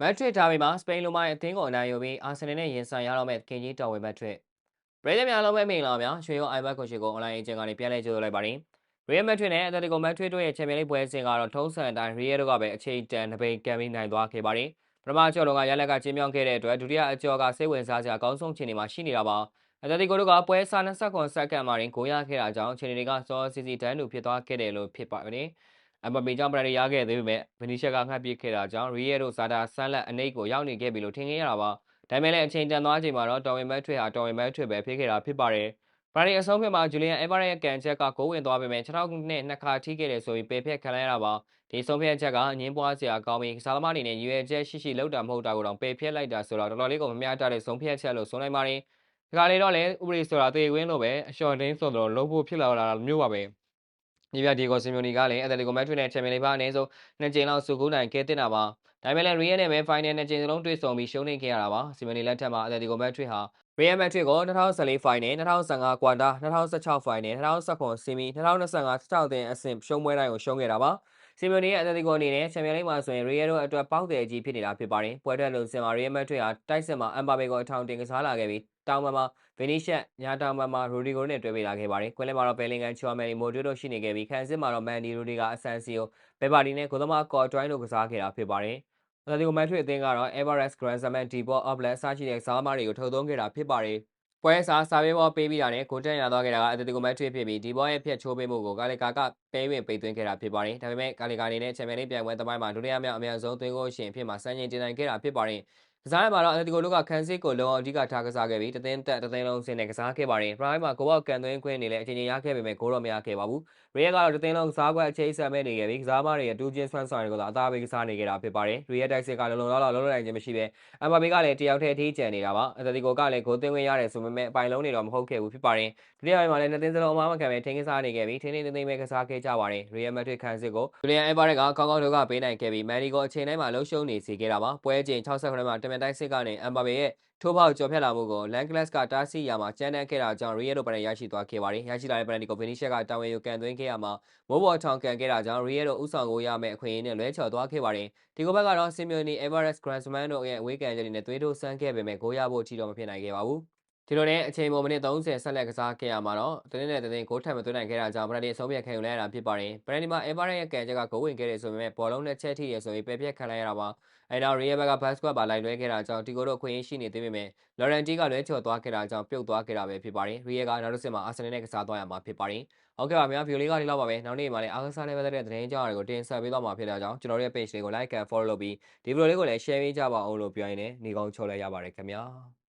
မက်ဒရစ်ဒါဘီမှာစပိန်လိုမိုင်းအသင်းကိုအနိုင်ယူပြီးအာဆင်နယ်နဲ့ရင်ဆိုင်ရတော့မဲ့ခင်ကြီးတော်ဝင်မက်ဒရစ်ပရိသတ်များလုံးပဲမင်္ဂလာပါများရွှေရောအိုင်ဘတ်ကိုရှိကိုအွန်လိုင်းအကျဉ်းကနေပြန်လဲကြိုဆိုလိုက်ပါတယ်ရီယယ်မက်ဒရစ်နဲ့အက်တလီကိုမက်ဒရစ်တို့ရဲ့ချန်ပီယံလိပွဲစဉ်ကတော့ထုံးစံအတိုင်းရီယယ်တို့ကပဲအချိန်တန်တစ်ပိန်ကန်ပြီးနိုင်သွားခဲ့ပါတယ်ပထမကျော်လုံးကရလက်ကကျင်းမြောင်းခဲ့တဲ့အတွက်ဒုတိယအကျော်ကစိတ်ဝင်စားစရာအကောင်းဆုံးခြေနေမှာရှိနေတာပါအက်တလီကိုတို့ကပွဲစား29စက္ကန့်မှာတင်ဂိုးရခဲ့တာကြောင့်ခြေနေတွေကစောစီစီတန်းတူဖြစ်သွားခဲ့တယ်လို့ဖြစ်ပါတယ် အမပီကြောင့်ပရန်ရခဲ့သေးပေမဲ့ဗနီရှက်ကငှက်ပစ်ခဲ့တာကြောင့်ရီယယ်တို့ဇာတာဆန်းလက်အနိတ်ကိုရောက်နေခဲ့ပြီလို့ထင်ခဲ့ရတာပါ။ဒါပေမဲ့လည်းအချိန်တန်သွားချိန်မှာတော့တော်ဝင်မက်ထွေဟာတော်ဝင်မက်ထွေပဲဖြစ်ခဲ့တာဖြစ်ပါတယ်။ပရန်အဆုံးဖြတ်မှာဂျူလီယန်အက်ဗာရက်ရဲ့ကန်ချက်ကကိုးဝင်သွားပေမဲ့6နှစ်နှစ်ခါထိခဲ့တယ်ဆိုပြီးပေဖက်ခံလိုက်ရတာပါ။ဒီဆုံးဖြတ်ချက်ကအငင်းပွားစရာကောင်းပြီးကစားသမားအနေနဲ့ရွေချက်ရှိရှိလောက်တာမဟုတ်တာကိုတော့ပေဖက်လိုက်တာဆိုတော့တော်တော်လေးကိုမမျှတတဲ့ဆုံးဖြတ်ချက်လို့ဆိုနိုင်ပါတယ်။ဒီကလေးတော့လည်းဥပဒေဆိုတာသေခွင်းလို့ပဲအလျှော်တင်းဆိုတော့လုံးဖို့ဖြစ်လာတာမျိုးပါပဲ။ ဒီပြဒီကိုစီမီယိုနီကလည်းအက်တလီကိုမက်ဒရစ်နဲ့ချန်ပီယံလိဘာအနည်းဆုံးနှစ်ကြိမ်လောက်စုကူးနိုင်ခဲ့တဲ့တာပါဒါပေမဲ့လည်းရီယယ်နဲ့ပဲဖိုင်နယ်နှစ်ကြိမ်စလုံးတွေ့ဆုံပြီးရှုံးနေခဲ့ရတာပါစီမီယိုနီလက်ထက်မှာအက်တလီကိုမက်ဒရစ်ဟာရီယယ်မက်ဒရစ်ကို2014ဖိုင်နယ်2015ကွာတာ2016ဖိုင်နယ်2019ဆီမီ2025 16တင်အဆင့်ရှုံးပွဲတိုင်းကိုရှုံးခဲ့တာပါစီမီယိုနီရဲ့အက်တလီကိုအနေနဲ့ချန်ပီယံလိမှာဆိုရင်ရီယယ်တို့အတွက်ပေါက်တယ်ကြီးဖြစ်နေတာဖြစ်ပါတယ်ပွဲထွက်လို့စင်မှာရီယယ်မက်ဒရစ်ဟာတိုက်စစ်မှာအမ်ဘာဘေကိုအထောင်တင်ကစားလာခဲ့ပြီးတောင်ပံမှာဗီနီရှက်ညာတောင်ပံမှာရိုဒီဂိုနဲ့တွဲပေးလာခဲ့ပါတယ်။ကွင်းလင်းမှာတော့ဘယ်လင်ဂန်ချူအမယ်လီမိုဒိုတို့ရှိနေခဲ့ပြီးခန်စစ်မှာတော့မန်ဒီရိုဒီဂါအဆန်စီယိုဘယ်ပါတီနဲ့ကိုသမားကော်ဒရိုင်းတို့ကစားခဲ့တာဖြစ်ပါတယ်။ အတလီကိုမက်ထရစ်အသင်းကတော့ Everest Grand Summit Depot Outlet အစရှိတဲ့စားမားတွေကိုထုတ်သုံးခဲ့တာဖြစ်ပါတယ်။ပွဲစားစာပေးဘောပေးပြီးတာနဲ့ကိုတက်ရသွားခဲ့တာကအတလီကိုမက်ထရစ်ဖြစ်ပြီးဒီဘောရဲ့ဖျက်ချိုးပေးမှုကိုကာလီကာကပေးဝင်ပိတ်သွင်းခဲ့တာဖြစ်ပါတယ်။ဒါပေမဲ့ကာလီကာအနေနဲ့ချန်ပီယံလိပြိုင်ပွဲသမိုင်းမှာဒုတိယမြောက်အများဆုံးသွင်းကိုရှင်အဖြစ်မှာစံချိန်တင်နိုင်ခဲ့တာဖြစ်ပါတယ်။ ကစားရမှာတော့အက်တလီကိုတို့ကခန်းစစ်ကိုလုံအောင်အဓိကထားကစားခဲ့ပြီးတသင်းတက်တသင်းလုံးစင်းနဲ့ကစားခဲ့ပါတယ်။ပရိုင်မှာကိုဘောက်ကန်သွင်းခွင့်နေလဲအချိန်ချင်းရခဲ့ပေမဲ့ဂိုးတော့မရခဲ့ပါဘူး။ရီယယ်ကတော့တသင်းလုံးကစားကွက်အချိန်ဆက်မဲ့နေခဲ့ပြီးကစားမတွေရဲ့တူးချင်းဆွမ်းဆောင်တွေကိုသာအသားပေးကစားနေခဲ့တာဖြစ်ပါတယ်။ရီယယ်တိုက်စစ်ကလုံလုံလောက်လောက်လုံးလုံးနိုင်ခြင်းမရှိဘဲအမ်ဘာဘေကလည်းတယောက်တည်းအထိကျန်နေတာပါ။အက်တလီကိုကလည်းဂိုးသွင်းခွင့်ရတယ်ဆိုပေမဲ့အပိုင်လုံးတွေတော့မဟုတ်ခဲ့ဘူးဖြစ်ပါတယ်။ဒုတိယပိုင်းမှာလည်းနှစ်သင်းစလုံးအမားမခံပဲထင်းကစားနေခဲ့ပြီးထင်းထင်းသိမ်းသိမ်းပဲကစားခဲ့ကြပါတယ်။ရီယယ်မက်ဒရစ်ခန်းစစ်ကိုဂျူလီယန်အက်ဗာရက်ကကောင်းကောင်းတို့ကပေးနိုင်ခဲ့ပြီးမန်ဒီကိုအချိန်တိုင်းမှာလှုပ်ရှုံးနေစေခဲ့တာပါ။ပွဲချိန်68မှာတမန်တိုက်စစ်ကနေအမ်ဘာဘေရဲ့ထိုးပေါက်ကျော်ဖြတ်လာမှုကိုလန်ကလတ်ကတားဆီးရမှာကျန်းတန်းခဲ့တာကြောင့်ရီယယ်တို့ပန်ရရှိသွားခဲ့ပါတယ်။ရရှိလာတဲ့ပန်ဒီကိုဗီနီရှက်ကတာဝန်ယူကန်သွင်းခဲ့ရမှာမိုးပေါ်ထောင်ကန်ခဲ့တာကြောင့်ရီယယ်တို့ဥဆောင်ကိုရမယ့်အခွင့်အရေးနဲ့လွဲချော်သွားခဲ့ပါတယ်။ဒီကိုဘက်ကတော့ဆီမီယိုနီအေဗာရက်စ်ဂရန်စမန်တို့ရဲ့အဝေးကန်ချက်တွေနဲ့သွေးထိုးဆန်းခဲ့ပေမဲ့ဂိုးရဖို့အထိတော့မဖြစ်နိုင်ခဲ့ပါဘူး။ ဒီလိုနဲ့အချိန်ပေါ်မိနစ်30ဆက်လက်ကစားခဲ့ရမှာတော့တနင်္လာတနင်္ဂိုးထပ်မသွင်းနိုင်ခဲ့တာကြောင့်ပရန်ဒီအဆုံးဖြတ်ခံယူလိုက်ရတာဖြစ်ပါတယ်။ပရန်ဒီမှာအေဗာရက်ရဲ့ကန်ချက်ကဂိုးဝင်ခဲ့တယ်ဆိုပေမဲ့ဘောလုံးနဲ့ချက်ထိရဆိုပြီးပယ်ပြက်ခံလိုက်ရတာပါ။အဲနောက်ရီယယ်ဘက်ကဘတ်စကွက်ပါလိုက်လွဲခဲ့တာကြောင့်တီကိုတို့ခွင့်ရရှိနေသေးပေမဲ့လော်ရန်တီကလွဲချော်သွားခဲ့တာကြောင့်ပြုတ်သွားခဲ့တာပဲဖြစ်ပါတယ်ရီယယ်ကနောက်တစ်ဆင့်မှာအာဆင်နယ်နဲ့ကစားသွားရမှာဖြစ်ပါတယ်ဟုတ်ကဲ့ပါများဗီဒီယိုလေးကဒီလောက်ပါပဲနောက်နေ့မှာလည်းအားကစားနဲ့ပတ်သက်တဲ့သတင်းကြောင်းတွေကိုတင်ဆက်ပေးသွားမှာဖြစ်တဲ့ကြောင့်ကျွန်တော်တို့ရဲ့ page လေးကို like and follow လုပ်ပြီးဒီဗီဒီယိုလေးကိုလည်း share ပေးကြပါအောင်လို့ပြောရင်းနဲ့နေကောင်းချော်လိုက်ရပါတယ်ခင်ဗျာ